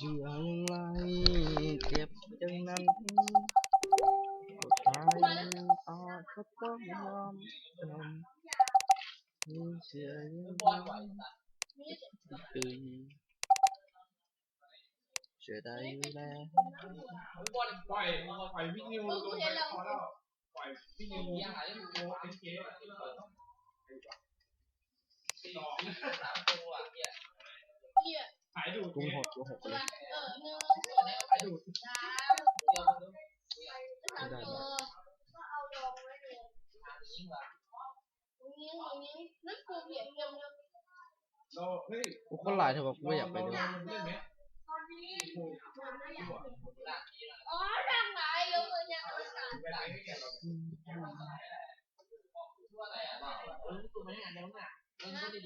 เชื่ออย่างไรเจ็บจังนั้นตายอาก็ต้องยอมจำมีเชื่ออย่างไรปีเชื่อได้อยู่แล้วปล่อยปล่อยวิ่งนิวลงไปพอแล้วปล่อยวิ่งนิวโมเอ็นเค หายดูดกุ้งหดกุ้งหดเลยหายดูดไม่ได้หรอกเราเฮ้ยกูคนหลายเท่ากับกูไม่อยากไปเลยเล่นไหมอ๋อทางไหนยกมือเนี่ยไปไหนไม่แก่เราเ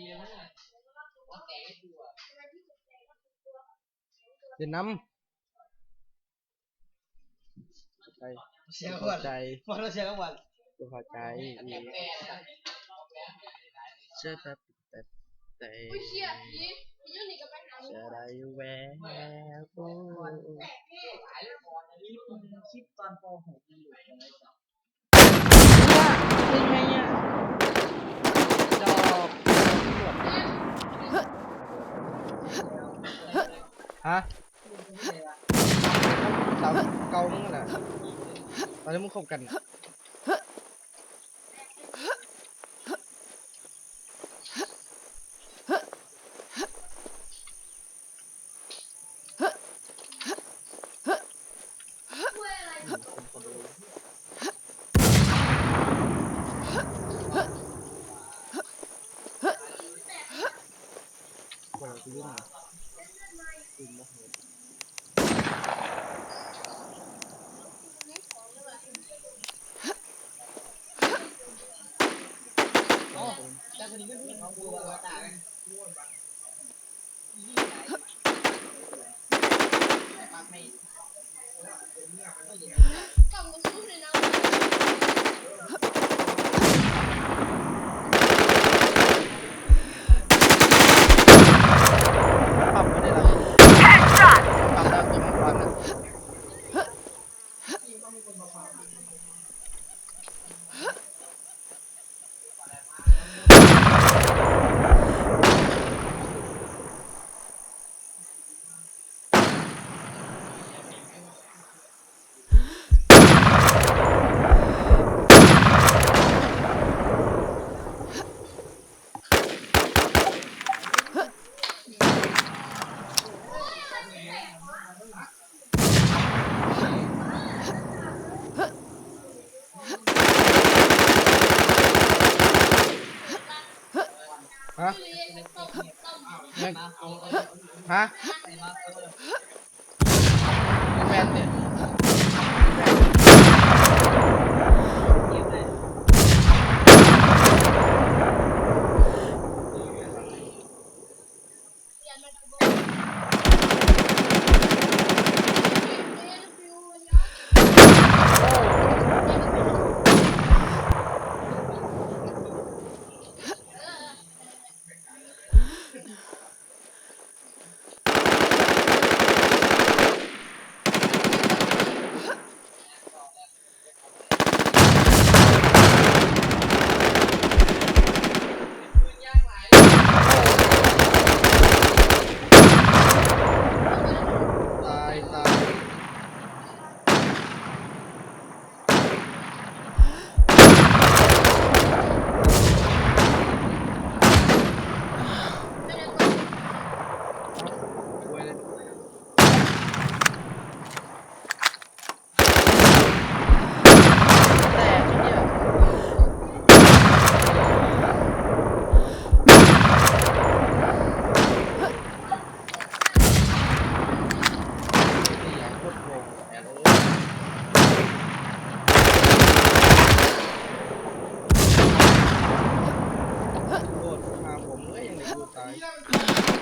ดี๋ ยวน้ำใจเสียงกูก่อเข้านใจฟังแล้วเสียงก่อนกูเข้าใจอีเชื่อแต่แต่แต่อุ้ยเชี่ยยี่ยี่นี่ก็ไปหาเชื่อได้อยู่แววกูคลิปตอนป .6 ยังอยู่เลยเป็นไงอะดอกฮะ สาวเกามึงน่ะตอนนี้มึงคบกันคนละเรื่องจริงนะ แต่คนนี้ก็พูดของกูว่าตากันปากไม่ กลับมาสู้เลยนะ ปรับไม่ได้แล้วปรับแล้วตัวมังกรน่ะฮะ เรียนต้มต้ม ยัง ฮะแฟนเนี่ย Okay.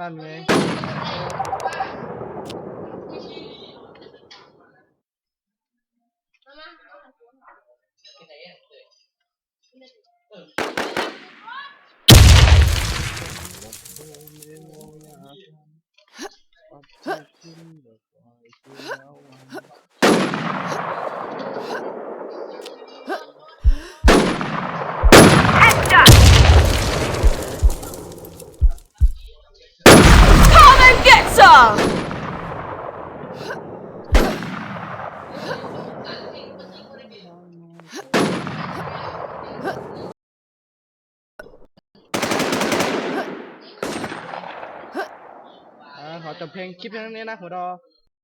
นั่นไง บเพลงคลิปนี้นะหัวดอ